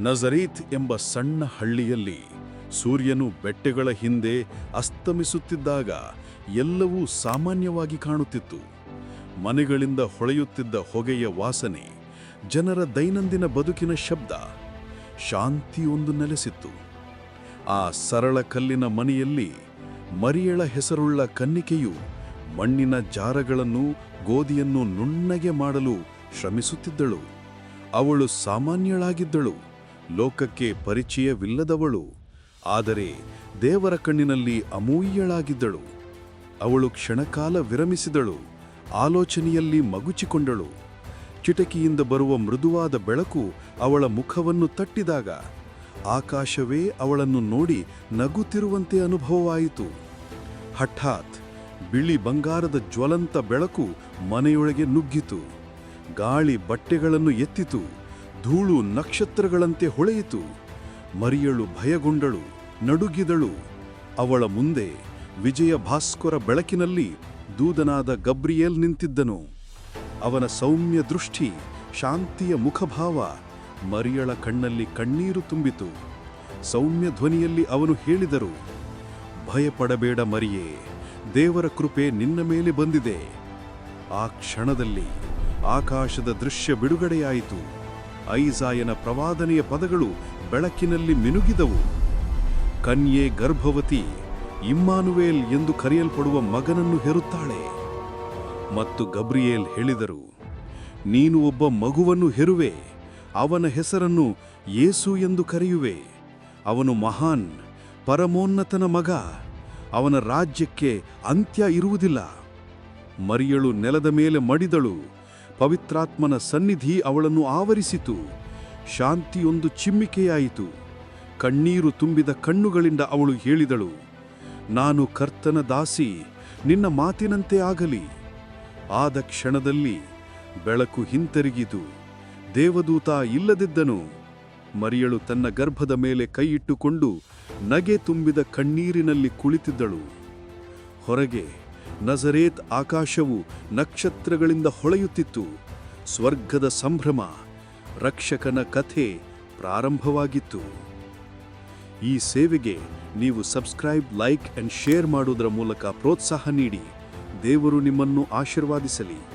ನಜರೀತ್ ಎಂಬ ಸಣ್ಣ ಹಳ್ಳಿಯಲ್ಲಿ ಸೂರ್ಯನು ಬೆಟ್ಟಗಳ ಹಿಂದೆ ಅಸ್ತಮಿಸುತ್ತಿದ್ದಾಗ ಎಲ್ಲವೂ ಸಾಮಾನ್ಯವಾಗಿ ಕಾಣುತ್ತಿತ್ತು. ಮನೆಗಳಿಂದ ಹೊಳೆಯುತ್ತಿದ್ದ ಹೊಗೆಯ ವಾಸನೆ ಜನರ ದೈನಂದಿನ ಬದುಕಿನ ಶಬ್ದ ಶಾಂತಿಯೊಂದು ನೆಲೆಸಿತ್ತು. ಆ ಸರಳ ಕಲ್ಲಿನ ಮನೆಯಲ್ಲಿ ಮರಿಯಳ ಹೆಸರುಳ್ಳ ಕನ್ನಿಕೆಯು ಮಣ್ಣಿನ ಜಾರಗಳನ್ನು ಗೋಧಿಯನ್ನು ನುಣ್ಣಗೆ ಮಾಡಲು ಶ್ರಮಿಸುತ್ತಿದ್ದಳು. ಅವಳು ಸಾಮಾನ್ಯಳಾಗಿದ್ದಳು. ಲೋಕಕ್ಕೆ ಪರಿಚಯವಿಲ್ಲದವಳು. ಆದರೆ ದೇವರ ಕಣ್ಣಿನಲ್ಲಿ ಅಮೂಯ್ಯಳಾಗಿದ್ದಳು ಅವಳು ಕ್ಷಣಕಾಲ ವಿರಮಿಸಿದಳು, ಆಲೋಚನೆಯಲ್ಲಿ ಮಗುಚಿಕೊಂಡಳು. ಕಿಟಕಿಯಿಂದ ಬರುವ ಮೃದುವಾದ ಬೆಳಕು ಅವಳ ಮುಖವನ್ನು ತಟ್ಟಿದಾಗ, ಆಕಾಶವೇ ಅವಳನ್ನು ನೋಡಿ ನಗುತ್ತಿರುವಂತೆ ಅನುಭವವಾಯಿತು. ಹಠಾತ್ ಬಿಳಿ ಬಂಗಾರದ ಜ್ವಲಂತ ಬೆಳಕು ಮನೆಯೊಳಗೆ ನುಗ್ಗಿತು. ಗಾಳಿ ಬಟ್ಟೆಗಳನ್ನು ಎತ್ತಿತು. ಧೂಳು ನಕ್ಷತ್ರಗಳಂತೆ ಹೊಳೆಯಿತು. ಮರಿಯಳು ಭಯಗೊಂಡಳು, ನಡುಗಿದಳು. ಅವಳ ಮುಂದೆ ವಿಜಯ ಭಾಸ್ಕರ ಬೆಳಕಿನಲ್ಲಿ ದೂದನಾದ ಗಬ್ರಿಯೇಲ್ ನಿಂತಿದ್ದನು. ಅವನ ಸೌಮ್ಯ ದೃಷ್ಟಿ, ಶಾಂತಿಯ ಮುಖಭಾವ ಮರಿಯಳ ಕಣ್ಣಲ್ಲಿ ಕಣ್ಣೀರು ತುಂಬಿತು. ಸೌಮ್ಯ ಧ್ವನಿಯಲ್ಲಿ ಅವನು ಹೇಳಿದರು, ಭಯಪಡಬೇಡ ಮರಿಯೇ, ದೇವರ ಕೃಪೆ ನಿನ್ನ ಮೇಲೆ ಬಂದಿದೆ. ಆ ಕ್ಷಣದಲ್ಲಿ ಆಕಾಶದ ದೃಶ್ಯ ಬಿಡುಗಡೆಯಾಯಿತು. ಐಸಾಯನ ಪ್ರವಾದನೆಯ ಪದಗಳು ಬೆಳಕಿನಲ್ಲಿ ಮಿನುಗಿದವು. ಕನ್ಯೆ ಗರ್ಭವತಿ, ಇಮ್ಮಾನುವೇಲ್ ಎಂದು ಕರೆಯಲ್ಪಡುವ ಮಗನನ್ನು ಹೆರುತ್ತಾಳೆ. ಮತ್ತು ಗಬ್ರಿಯೇಲ್ ಹೇಳಿದರು, ನೀನು ಒಬ್ಬ ಮಗುವನ್ನು ಹೆರುವೆ, ಅವನ ಹೆಸರನ್ನು ಯೇಸು ಎಂದು ಕರೆಯುವೆ. ಅವನು ಮಹಾನ್, ಪರಮೋನ್ನತನ ಮಗ, ಅವನ ರಾಜ್ಯಕ್ಕೆ ಅಂತ್ಯ ಇರುವುದಿಲ್ಲ. ಮರಿಯಳು ನೆಲದ ಮೇಲೆ ಮಡಿದಳು ಪವಿತ್ರಾತ್ಮನ ಸನ್ನಿಧಿ ಅವಳನ್ನು ಆವರಿಸಿತು. ಶಾಂತಿಯೊಂದು ಚಿಮ್ಮಿಕೆಯಾಯಿತು. ಕಣ್ಣೀರು ತುಂಬಿದ ಕಣ್ಣುಗಳಿಂದ ಅವಳು ಹೇಳಿದಳು, ನಾನು ಕರ್ತನ ದಾಸಿ, ನಿನ್ನ ಮಾತಿನಂತೆ ಆಗಲಿ. ಆದ ಕ್ಷಣದಲ್ಲಿ ಬೆಳಕು ಹಿಂತಿರುಗಿತು. ದೇವದೂತ ಇಲ್ಲದಿದ್ದನು. ಮರಿಯಳು ತನ್ನ ಗರ್ಭದ ಮೇಲೆ ಕೈಯಿಟ್ಟುಕೊಂಡು ನಗೆ ತುಂಬಿದ ಕಣ್ಣೀರಿನಲ್ಲಿ ಕುಳಿತಿದ್ದಳು. ಹೊರಗೆ ನಜರೇತ್ ಆಕಾಶವು ನಕ್ಷತ್ರಗಳಿಂದ ಹೊಳೆಯುತ್ತಿತ್ತು. ಸ್ವರ್ಗದ ಸಂಭ್ರಮ, ರಕ್ಷಕನ ಕಥೆ ಪ್ರಾರಂಭವಾಗಿತ್ತು. ಈ ಸೇವೆಗೆ ನೀವು ಸಬ್ಸ್ಕ್ರೈಬ್, ಲೈಕ್, ಅಂಡ್ ಶೇರ್ ಮಾಡುವುದರ ಮೂಲಕ ಪ್ರೋತ್ಸಾಹ ನೀಡಿ. ದೇವರು ನಿಮ್ಮನ್ನು ಆಶೀರ್ವಾದಿಸಲಿ.